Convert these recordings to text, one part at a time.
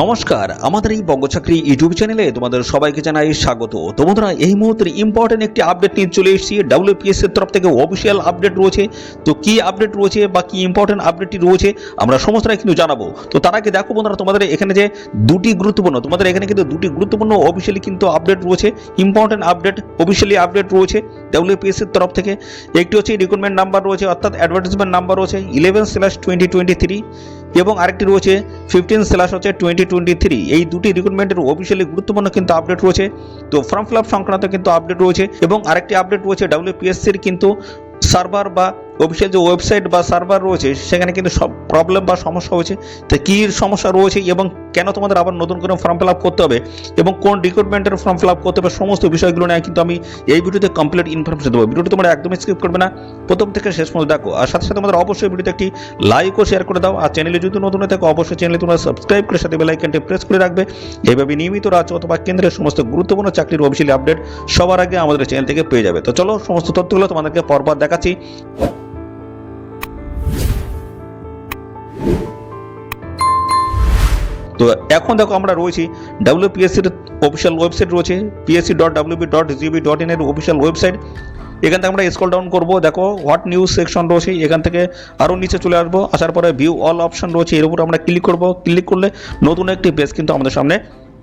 নমস্কার, আমাদের এই বঙ্গচাকরি ইউটিউব চ্যানেলে তোমাদের সবাইকে জানাই স্বাগত। তো বন্ধুরা, এই মুহূর্তে ইম্পর্টেন্ট একটি আপডেট নিয়ে চলে এসেছি। ডাব্লিউপিএস এর তরফ থেকে অফিসিয়াল আপডেট রয়েছে। তো কি আপডেট রয়েছে বা কি ইম্পর্টেন্ট আপডেটটি রয়েছে, আমরা সমস্তটাই কিন্তু জানাব। তো তার আগে দেখো বন্ধুরা, তোমাদের এখানে যে দুটি গুরুত্বপূর্ণ, তোমাদের এখানে কিন্তু দুটি গুরুত্বপূর্ণ অফিসিয়ালি কিন্তু আপডেট রয়েছে। ইম্পর্টেন্ট আপডেট অফিসিয়ালি আপডেট রয়েছে ডাব্লিউপিএস এর তরফ থেকে। একটি হচ্ছে রিক্রুটমেন্ট নাম্বার রয়েছে, অর্থাৎ অ্যাডভার্টাইজমেন্ট নাম্বার রয়েছে eleven slash twenty twenty three এবং আরেকটি রয়েছে ফিফটিন স্ল্যাশ হচ্ছে টোয়েন্টি টোয়েন্টি থ্রি এই দুটি রিক্রুটমেন্টের অফিসিয়ালি গুরুত্বপূর্ণ কিন্তু আপডেট রয়েছে। তো ফর্ম ফিল আপ সংক্রান্ত কিন্তু আপডেট রয়েছে এবং আরেকটি আপডেট রয়েছে ডাব্লিউপিএসসির কিন্তু সার্ভার বা অফিসিয়াল যে ওয়েবসাইট বা সার্ভার রয়েছে, সেখানে কিন্তু সব প্রবলেম বা সমস্যা হয়েছে। তো কী সমস্যা রয়েছে এবং কেন তোমাদের আবার নতুন করে ফর্ম ফিল আপ করতে হবে এবং কোন রিক্রুটমেন্টের ফর্ম ফিল আপ করতে হবে, সমস্ত বিষয়গুলো নিয়ে কিন্তু আমি এই ভিডিওতে কমপ্লিট ইনফরমেশন দেবো। ভিডিওটি তোমরা একদমই স্কিপ করবে না। প্রথম থেকে শেষ পর্যন্ত দেখো। আর সাথে সাথে তোমাদের অবশ্যই ভিডিওতে একটি লাইক ও শেয়ার করে দাও। আর চ্যানেলে যদি নতুন হয়ে থাকো, অবশ্যই চ্যানেলে তোমরা সাবস্ক্রাইব করে সাথে বেল আইকনটি প্রেস করে রাখবে। এইভাবে নিয়মিত রাজ্য অথবা কেন্দ্রের সমস্ত গুরুত্বপূর্ণ চাকরির অফিসিয়ালি আপডেট সবার আগে আমাদের চ্যানেল থেকে পেয়ে যাবে। তো চলো, সমস্ত তথ্যগুলো তোমাদেরকে পরপর দেখাচ্ছি। তো এখন দেখো আমরা রয়েছি ডাব্লিউপিএসসির অফিসিয়াল ওয়েবসাইট রয়েছে PSC dot WB dot GB dot in এর অফিসিয়াল ওয়েবসাইট এখান থেকে আমরা স্কল ডাউন করব, দেখো হোয়াট নিউজ সেকশন রয়েছে, এখান থেকে আরও নিচে চলে আসব। আসার পরে ভিউ অল অপশন রয়েছে, এর উপর আমরা ক্লিক করব। ক্লিক করলে নতুন একটি পেজ কিন্তু আমাদের সামনে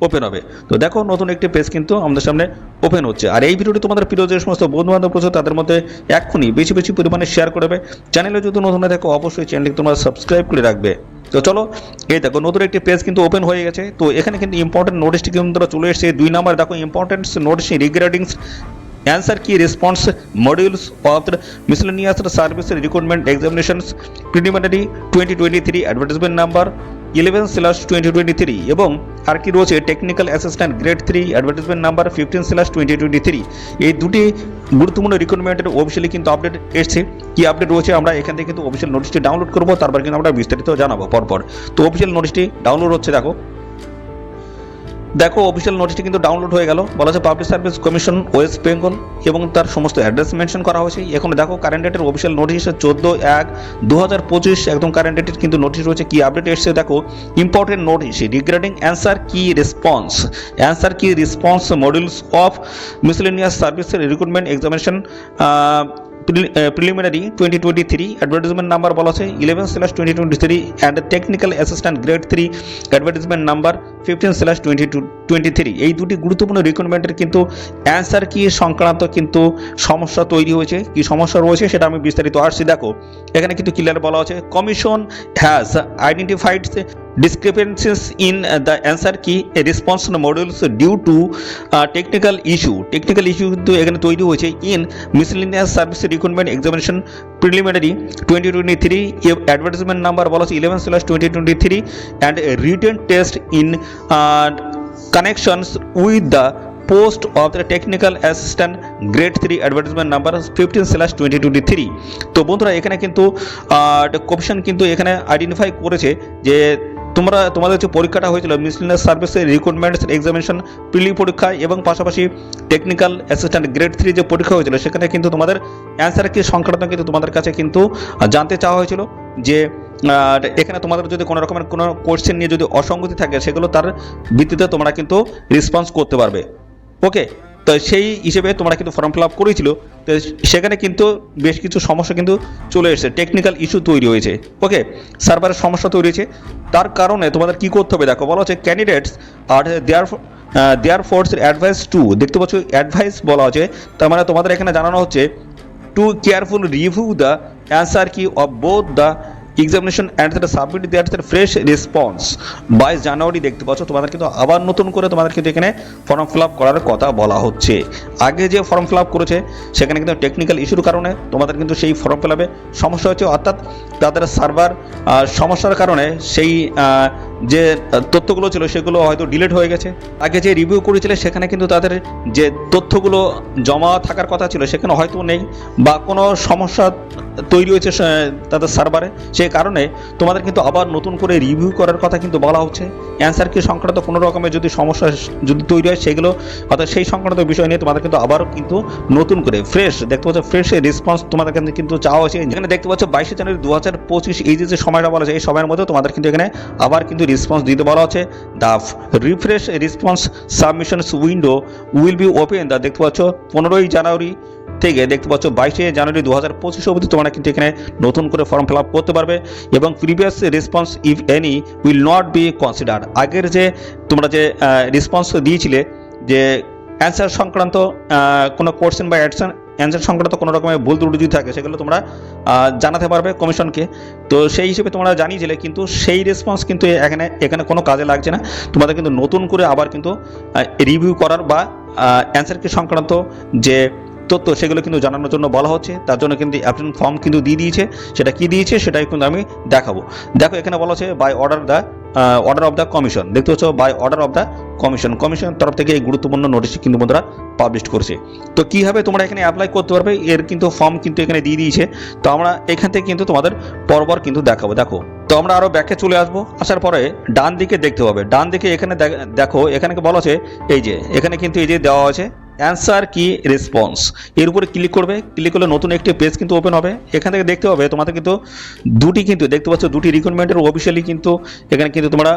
ওপেন হবে। তো দেখো, নতুন একটি পেজ কিন্তু আমাদের সামনে ওপেন হচ্ছে। আর এই ভিডিওটি তোমাদের প্রিয় যে সমস্ত বন্ধু বান্ধব রয়েছে, তাদের মধ্যে এক্ষুনি বেশি বেশি পরিমাণে শেয়ার করবে চ্যানেলে যদি নতুন হয়ে থাকো, অবশ্যই চ্যানেলটি তোমরা সাবস্ক্রাইব করে রাখবে। তো চলো, এই দেখো, নতুন একটি পেজ কিন্তু ওপেন হয়ে গেছে। তো এখানে কিন্তু ইম্পর্টেন্ট নোটিশটি কিন্তু চলে এসেছে। দুই নাম্বার, দেখো important notice regarding answer key response modules of examinations miscellaneous twenty recruitment three preliminary 2023 advertisement number 11 slash 2023 এবং আর কি রয়েছে? Technical assistant grade three advertisement number fifteen slash twenty twenty three এই দুটি গুরুত্বপূর্ণ রিক্রুটমেন্টের অফিসিয়ালি কিন্তু আপডেট এসছে। কি আপডেট রয়েছে আমরা এখান থেকে কিন্তু অফিসিয়াল নোটিশটি ডাউনলোড করব, তারপর কিন্তু আমরা বিস্তারিত জানাব পরপর। তো অফিসিয়াল নোটিশটি ডাউনলোড হচ্ছে, দেখো। দেখো অফিসিয়াল নোটিশটি কিন্তু ডাউনলোড হয়ে গেল। বলা হচ্ছে public service commission West Bengal এবং তার সমস্ত অ্যাড্রেস মেনশন করা হয়েছে। এখন দেখো কারেন্ট ডেটের অফিসিয়াল নোটিশ চোদ্দ এক দু হাজার পঁচিশ। একদম কারেন্ট ডেটের কিন্তু নোটিশ রয়েছে। কি আপডেট এসছে দেখো important notice regarding answer key response answer key response modules of miscellaneous সার্ভিসের recruitment examination preliminary twenty twenty three advertisement number বলা আছে eleven slash twenty twenty three and technical assistant grade three advertisement number fifteen slash twenty two twenty three এই দুটি গুরুত্বপূর্ণ রিক্রুটমেন্টের কিন্তু answer key, সংক্রান্ত কিন্তু সমস্যা তৈরি হয়েছে। কি সমস্যা রয়েছে সেটা আমি বিস্তারিত আসছি, দেখো। এখানে কিন্তু ক্লিয়ার বলা আছে commission has identified discrepancies in the answer key response models due to technical issue technical issue কিন্তু এখানে তৈরি হয়েছে in miscellaneous service recruitment examination preliminary twenty twenty three advertisement number বলা আছে eleven slash twenty twenty three and written test in connections with the post of the technical assistant grade 3 advertisement number 15 slash 2023 তো বন্ধুরা এখানে কিন্তু কোপশন কিন্তু এখানে identify করেছে যে তোমরা, তোমাদের যে পরীক্ষাটা হয়েছিল মিসলিনাস সার্ভিসের রিক্রুটমেন্ট এক্সামিনেশন প্রিলি পরীক্ষা এবং পাশাপাশি টেকনিক্যাল অ্যাসিস্ট্যান্ট গ্রেড থ্রি যে পরীক্ষা হয়েছিল, সেখানে কিন্তু তোমাদের অ্যান্সার কি, সংক্রান্ত কিন্তু তোমাদের কাছে কিন্তু জানতে চাওয়া হয়েছিল যে আর এখানে তোমাদের যদি কোনো রকমের কোনো কোশ্চেন নিয়ে যদি অসঙ্গতি থাকে, সেগুলো তার ভিত্তিতে তোমরা কিন্তু রেসপন্স করতে পারবে। ওকে তো সেই হিসেবে তোমরা কিন্তু ফর্ম ফিল আপ করেছিল তো সেখানে কিন্তু বেশ কিছু সমস্যা কিন্তু চলে এসেছে টেকনিক্যাল ইস্যু তৈরি হয়েছে। ওকে সার্ভারের সমস্যা তৈরি হয়েছে। তার কারণে তোমাদের কি করতে হবে দেখো, বলা হচ্ছে candidates are there therefore advise to দেখতে পাচ্ছ অ্যাডভাইস বলা হচ্ছে। তার মানে তোমাদের এখানে জানানো হচ্ছে to careful review the answer key of both the examination and সেটা সাবমিট দেওয়ার সেটা ফ্রেশ রেসপন্স বাইশ জানুয়ারি দেখতে পাচ্ছ, তোমাদের কিন্তু আবার নতুন করে তোমাদের কিন্তু এখানে ফর্ম ফিল আপ করার কথা বলা হচ্ছে। আগে যে ফর্ম ফিল আপ করেছে, সেখানে কিন্তু টেকনিক্যাল ইস্যুর কারণে তোমাদের কিন্তু সেই ফর্ম ফিল আপে সমস্যা হচ্ছে অর্থাৎ তাদের সার্ভার সমস্যার কারণে সেই যে তথ্যগুলো ছিল সেগুলো হয়তো ডিলেট হয়ে গেছে। আগে যে রিভিউ করেছিলে, সেখানে কিন্তু তাদের যে তথ্যগুলো জমা থাকার কথা ছিল, সেখানে হয়তো নেই বা কোনো সমস্যা তৈরি হয়েছে তাদের সার্ভারে সেই কারণে তোমাদের কিন্তু আবার নতুন করে রিভিউ করার কথা কিন্তু বলা হচ্ছে। অ্যান্সার কি সংক্রান্ত কোনো রকমের যদি সমস্যা যদি তৈরি হয় সেগুলো, অর্থাৎ সেই সংক্রান্ত বিষয় নিয়ে তোমাদের কিন্তু আবারও কিন্তু নতুন করে ফ্রেশ দেখতে পাচ্ছ ফ্রেশ রেসপন্স তোমাদের কিন্তু চাওয়া হয়েছে। যেখানে দেখতে পাচ্ছ বাইশে জানুয়ারি দু হাজার পঁচিশ, এই যে যে সময়টা বলা যায় এই সময়ের মধ্যে তোমাদের কিন্তু এখানে আবার কিন্তু রেসপন্স দিতে বলা হচ্ছে। The refresh response submissions window will be open the দেখতে পাচ্ছ, পনেরোই জানুয়ারি থেকে দেখতে পাচ্ছ, বাইশে জানুয়ারি দু হাজার পঁচিশ অবধি তোমরা কিন্তু এখানে নতুন করে ফর্ম ফিল আপ করতে পারবে এবং previous response if any will not be consider আগের যে তোমরা যে রেসপন্স দিয়েছিলে, যে অ্যান্সার সংক্রান্ত কোনো কোশ্চেন বা অ্যাডসান অ্যান্সার সংক্রান্ত কোনো রকমের ভুল ত্রুটি যদি থাকে, সেগুলো তোমরা জানাতে পারবে কমিশনকে। তো সেই হিসেবে তোমরা জানিয়েছিলে, কিন্তু সেই রেসপন্স কিন্তু এখানে এখানে কোনো কাজে লাগছে না। তোমাদের কিন্তু নতুন করে আবার কিন্তু রিভিউ করার বা অ্যান্সার কি সংক্রান্ত যে তথ্য, সেগুলো কিন্তু জানানোর জন্য বলা হচ্ছে। তার জন্য কিন্তু অ্যাপ্লিকেশন ফর্ম কিন্তু দিয়ে দিয়েছে। সেটা কি দিয়েছে, সেটাই কিন্তু আমি দেখাবো। দেখো, এখানে বলা হচ্ছে by order the order of the commission দেখতে পাচ্ছ by order of the commission কমিশনের তরফ থেকে এই গুরুত্বপূর্ণ নোটিশ কিন্তু বন্ধুরা পাবলিশ করছে। তো কীভাবে তোমরা এখানে অ্যাপ্লাই করতে পারবে, এর কিন্তু ফর্ম কিন্তু এখানে দিয়ে দিয়েছে। তো আমরা এখান থেকে কিন্তু তোমাদের পরপর কিন্তু দেখাবো। দেখো, তো আমরা আরও ব্যাকে চলে আসব। আসার পরে ডান দিকে দেখতে হবে ডান দিকে এখানে দেখ- এখানে বলা আছে, এই যে, এখানে কিন্তু এই যে দেওয়া আছে অ্যান্সার কি রেসপন্স এর উপরে ক্লিক করবে ক্লিক করলে নতুন একটি পেজ কিন্তু ওপেন হবে। এখান থেকে দেখতে হবে, তোমাদের কিন্তু দুটি কিন্তু, দেখতে পাচ্ছ দুটি রিক্রুটমেন্টের অফিসিয়ালি কিন্তু এখানে কিন্তু তোমরা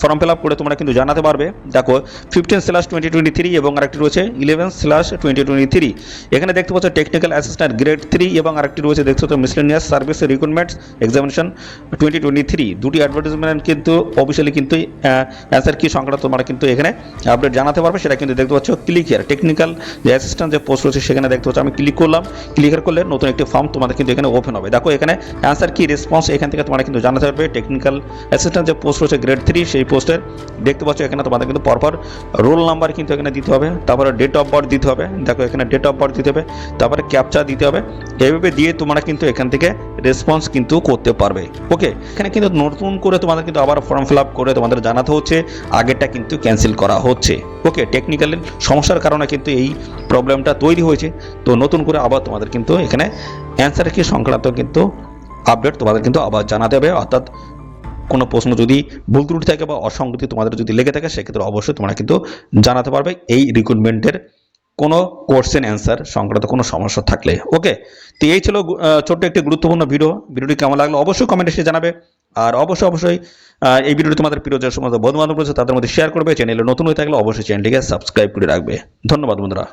ফর্ম ফিল আপ করে তোমরা কিন্তু জানাতে পারবে। দেখো fifteen slash twenty twenty three এবং আরেকটি রয়েছে eleven slash twenty twenty three এখানে দেখতে পাচ্ছ টেকনিক্যাল অ্যাসিস্ট্যান্ট গ্রেড থ্রি এবং আরেকটি রয়েছে, দেখতে পাচ্ছ miscellaneous service recruitments examination twenty twenty three দুটি অ্যাডভার্টাইজমেন্ট কিন্তু অফিসিয়ালি কিন্তু অ্যান্সার কি সংক্রান্ত তোমরা কিন্তু এখানে আপডেট জানাতে পারবে। সেটা কিন্তু দেখতে পাচ্ছ ক্লিক হিয়ার টেকনিক্যাল যে অ্যাসিস্ট্যান্ট যে পোস্ট রয়েছে সেখানে দেখতে পাচ্ছ, আমি ক্লিক করলাম ক্লিক করলে নতুন একটি ফর্ম তোমাদের কিন্তু এখানে ওপেন হবে। দেখো, এখানে অ্যান্সার কি রেসপন্স এখান থেকে তোমরা কিন্তু জানাতে পারবে টেকনিক্যাল অ্যাসিস্ট্যান্ট যে পোস্ট রয়েছে গ্রেড থ্রি সেই পোস্টের দেখতে পাচ্ছ, এখানে তোমাদের কিন্তু পরপর রোল নাম্বার কিন্তু এখানে দিতে হবে, তারপরে ডেট অফ বার্থ দিতে হবে, দেখো এখানে ডেট অফ বার্থ দিতে হবে, তারপরে ক্যাপচা দিতে হবে, এইভাবে দিয়ে তোমরা কিন্তু এখান থেকে রেসপন্স কিন্তু করতে পারবে। ওকে এখানে কিন্তু নতুন করে তোমাদের কিন্তু আবার ফর্ম ফিল আপ করে তোমাদের জানাতে হচ্ছে, আগেরটা কিন্তু ক্যান্সেল করা হচ্ছে। ওকে টেকনিক্যাল সমস্যার কারণে কিন্তু এই প্রবলেমটা তৈরি হয়েছে। তো নতুন করে আবার তোমাদের কিন্তু এখানে অ্যান্সার কি? সংক্রান্ত কিন্তু আপডেট তোমাদের কিন্তু আবার জানাতে হবে। অর্থাৎ কোনো প্রশ্ন যদি ভুল ত্রুটি থাকে বা অসঙ্গতি তোমাদের যদি লেগে থাকে, সেক্ষেত্রে অবশ্যই তোমরা কিন্তু জানাতে পারবে এই রিক্রুটমেন্টের কোনো কোশ্চেন অ্যান্সার সংক্রান্ত কোনো সমস্যা থাকলে। ওকে তো এই ছিল ছোট্ট একটি গুরুত্বপূর্ণ ভিডিও ভিডিওটি কেমন লাগল অবশ্যই কমেন্ট এসে জানাবে। আর অবশ্যই অবশ্যই এই ভিডিওটি তোমাদের প্রিয় যে সমস্ত বন্ধু বান্ধব রয়েছে তাদের মধ্যে শেয়ার করবে। চ্যানেলে নতুন হয়ে থাকলে অবশ্যই চ্যানেলটিকে সাবস্ক্রাইব করে রাখবে। ধন্যবাদ বন্ধুরা।